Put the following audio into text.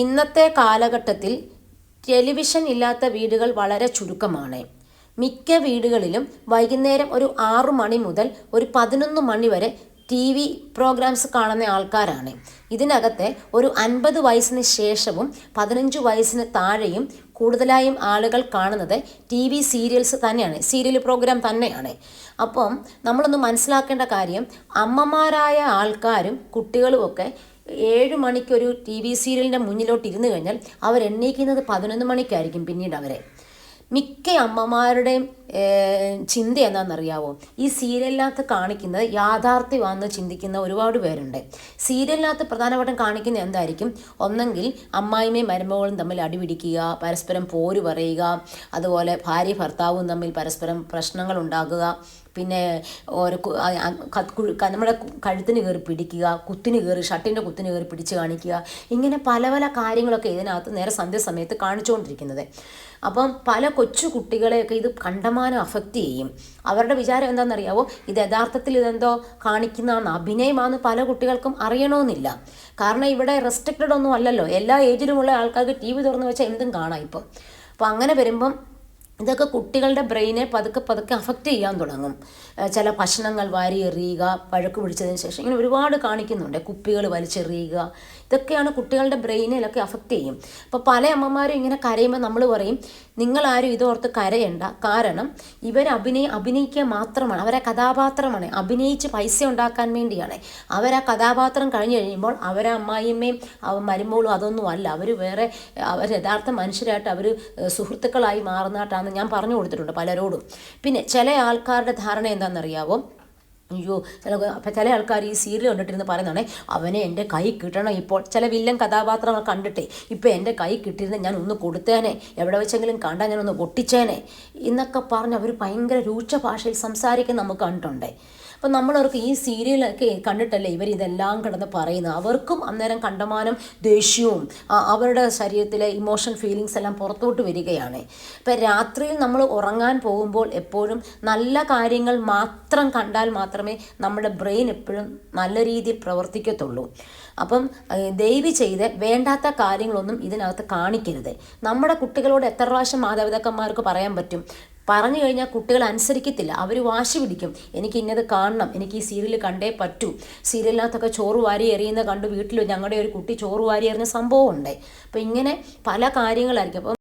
ഇന്നത്തെ കാലഘട്ടത്തിൽ ടെലിവിഷൻ ഇല്ലാത്ത വീടുകൾ വളരെ ചുരുക്കമാണ്. മിക്ക വീടുകളിലും വൈകുന്നേരം ഒരു ആറു മണി മുതൽ ഒരു പതിനൊന്ന് മണി വരെ ടി വി പ്രോഗ്രാംസ് കാണുന്ന ആൾക്കാരാണ്. ഇതിനകത്തെ ഒരു അൻപത് വയസ്സിന് ശേഷവും പതിനഞ്ച് വയസ്സിന് താഴെയും കൂടുതലായും ആളുകൾ കാണുന്നത് ടി വി സീരിയൽസ് തന്നെയാണ് സീരിയൽ പ്രോഗ്രാം തന്നെയാണ്. അപ്പം നമ്മളൊന്ന് മനസ്സിലാക്കേണ്ട കാര്യം അമ്മമാരായ ആൾക്കാരും കുട്ടികളും ഒക്കെ ഏഴ് മണിക്കൊരു ടി വി സീരിയലിന്റെ മുന്നിലോട്ട് ഇരുന്ന് കഴിഞ്ഞാൽ അവർ എണ്ണീക്കുന്നത് പതിനൊന്ന് മണിക്കായിരിക്കും പിന്നീട് അവരെ. മിക്ക അമ്മമാരുടെയും ചിന്ത എന്താണെന്നറിയാവോ? ഈ സീരിയലിനകത്ത് കാണിക്കുന്നത് യാഥാർത്ഥ്യമാണെന്ന് ചിന്തിക്കുന്ന ഒരുപാട് പേരുണ്ട്. സീരിയലിനകത്ത് പ്രധാനമായിട്ടും കാണിക്കുന്നത് എന്തായിരിക്കും? ഒന്നെങ്കിൽ അമ്മായിമ്മയും മരുമകളും തമ്മിൽ അടിപിടിക്കുക പരസ്പരം പോര് പറയുക അതുപോലെ ഭാര്യ ഭർത്താവും തമ്മിൽ പരസ്പരം പ്രശ്നങ്ങൾ ഉണ്ടാക്കുക പിന്നെ ഓരോ നമ്മുടെ കഴുത്തിന് കയറി പിടിക്കുക കുത്തിന് കയറി ഷർട്ടിന്റെ കുത്തിന് കയറി പിടിച്ച് കാണിക്കുക ഇങ്ങനെ പല പല കാര്യങ്ങളൊക്കെ ഇതിനകത്ത് നേരെ സന്ധ്യസമയത്ത് കാണിച്ചുകൊണ്ടിരിക്കുന്നത് അപ്പം പല കൊച്ചു കുട്ടികളെയൊക്കെ ഇത് കണ്ടമാനം അഫക്റ്റ് ചെയ്യും. അവരുടെ വിചാരം എന്താണെന്നറിയാവോ? ഇത് യഥാർത്ഥത്തിൽ ഇതെന്തോ കാണിക്കുന്നതാണ് അഭിനയമാണെന്ന് പല കുട്ടികൾക്കും അറിയണമെന്നില്ല കാരണം ഇവിടെ റെസ്ട്രിക്റ്റഡ് ഒന്നും അല്ലല്ലോ. എല്ലാ ഏജിലുമുള്ള ആൾക്കാർക്ക് ടി വി തുറന്ന് വെച്ചാൽ എന്തും കാണാം ഇപ്പോൾ അപ്പോൾ അങ്ങനെ വരുമ്പം ഇതൊക്കെ കുട്ടികളുടെ ബ്രെയിനെ പതുക്കെ പതുക്കെ അഫക്റ്റ് ചെയ്യാൻ തുടങ്ങും. ചില ഭക്ഷണങ്ങൾ വാരിയെറിയുക പഴക്ക് പിടിച്ചതിന് ശേഷം ഇങ്ങനെ ഒരുപാട് കാണിക്കുന്നുണ്ട്. കുപ്പികൾ വലിച്ചെറിയുക ഇതൊക്കെയാണ് കുട്ടികളുടെ ബ്രെയിനിലൊക്കെ അഫക്റ്റ് ചെയ്യും. അപ്പോൾ പല അമ്മമാരും ഇങ്ങനെ കരയുമ്പോൾ നമ്മൾ പറയും നിങ്ങളാരും ഇതോർത്ത് കരയണ്ട. കാരണം ഇവർ അഭിനയ അഭിനയിക്കുക മാത്രമാണ്. അവരെ കഥാപാത്രമാണ്. അഭിനയിച്ച് പൈസ ഉണ്ടാക്കാൻ വേണ്ടിയാണ്. അവരാ കഥാപാത്രം കഴിഞ്ഞ് കഴിയുമ്പോൾ അവരെ അമ്മായിയമ്മയും മരുമോളും അതൊന്നും അല്ല. അവർ വേറെ അവർ യഥാർത്ഥ മനുഷ്യരായിട്ട് അവർ സുഹൃത്തുക്കളായി മാറുന്നതായിട്ടാണ് ഞാൻ പറഞ്ഞു കൊടുത്തിട്ടുണ്ട് പലരോടും. പിന്നെ ചില ആൾക്കാരുടെ ധാരണ എന്താണെന്നറിയാവോ? അയ്യോ ചില ചില ആൾക്കാർ ഈ സീരിയൽ കണ്ടിട്ടിരുന്ന് പറയുന്നതാണേ അവനെ എന്റെ കൈ കിട്ടണം ഇപ്പോൾ. ചില വില്ലൻ കഥാപാത്രങ്ങൾ കണ്ടിട്ടേ ഇപ്പം എന്റെ കൈ കിട്ടിയിരുന്ന ഞാൻ ഒന്ന് കൊടുത്തേനെ എവിടെ വെച്ചെങ്കിലും കണ്ടാൽ ഞാനൊന്ന് പൊട്ടിച്ചേനെ എന്നൊക്കെ പറഞ്ഞ് അവർ ഭയങ്കര രൂക്ഷ ഭാഷയിൽ സംസാരിക്കാൻ നമുക്ക് കണ്ടിട്ടുണ്ടേ. അപ്പം നമ്മളവർക്ക് ഈ സീരിയലൊക്കെ കണ്ടിട്ടല്ലേ ഇവർ ഇതെല്ലാം കിടന്ന് പറയുന്നത്? അവർക്കും അന്നേരം കണ്ടമാനം ദേഷ്യവും അവരുടെ ശരീരത്തിലെ ഇമോഷൻ ഫീലിങ്സ് എല്ലാം പുറത്തോട്ട് വരികയാണ്. ഇപ്പം രാത്രിയിൽ നമ്മൾ ഉറങ്ങാൻ പോകുമ്പോൾ എപ്പോഴും നല്ല കാര്യങ്ങൾ മാത്രം കണ്ടാൽ മാത്രമേ നമ്മുടെ ബ്രെയിൻ എപ്പോഴും നല്ല രീതിയിൽ പ്രവർത്തിക്കത്തുള്ളൂ. അപ്പം ദയവ് ചെയ്ത് വേണ്ടാത്ത കാര്യങ്ങളൊന്നും ഇതിനകത്ത് കാണിക്കരുത്. നമ്മുടെ കുട്ടികളോട് എത്ര പ്രാവശ്യം മാതാപിതാക്കന്മാർക്ക് പറയാൻ പറ്റും? പറഞ്ഞു കഴിഞ്ഞാൽ കുട്ടികൾ അനുസരിക്കത്തില്ല. അവർ വാശി പിടിക്കും. എനിക്ക് ഇന്നത് കാണണം. എനിക്ക് ഈ സീരിയൽ കണ്ടേ പറ്റൂ. സീരിയലിനകത്തൊക്കെ ചോറ് വാരി എറിയുന്ന കണ്ട് വീട്ടിൽ ഞങ്ങളുടെ ഒരു കുട്ടി ചോറ് വാരി എറിഞ്ഞ സംഭവം ഉണ്ട്. അപ്പം ഇങ്ങനെ പല കാര്യങ്ങളായിരിക്കും. അപ്പം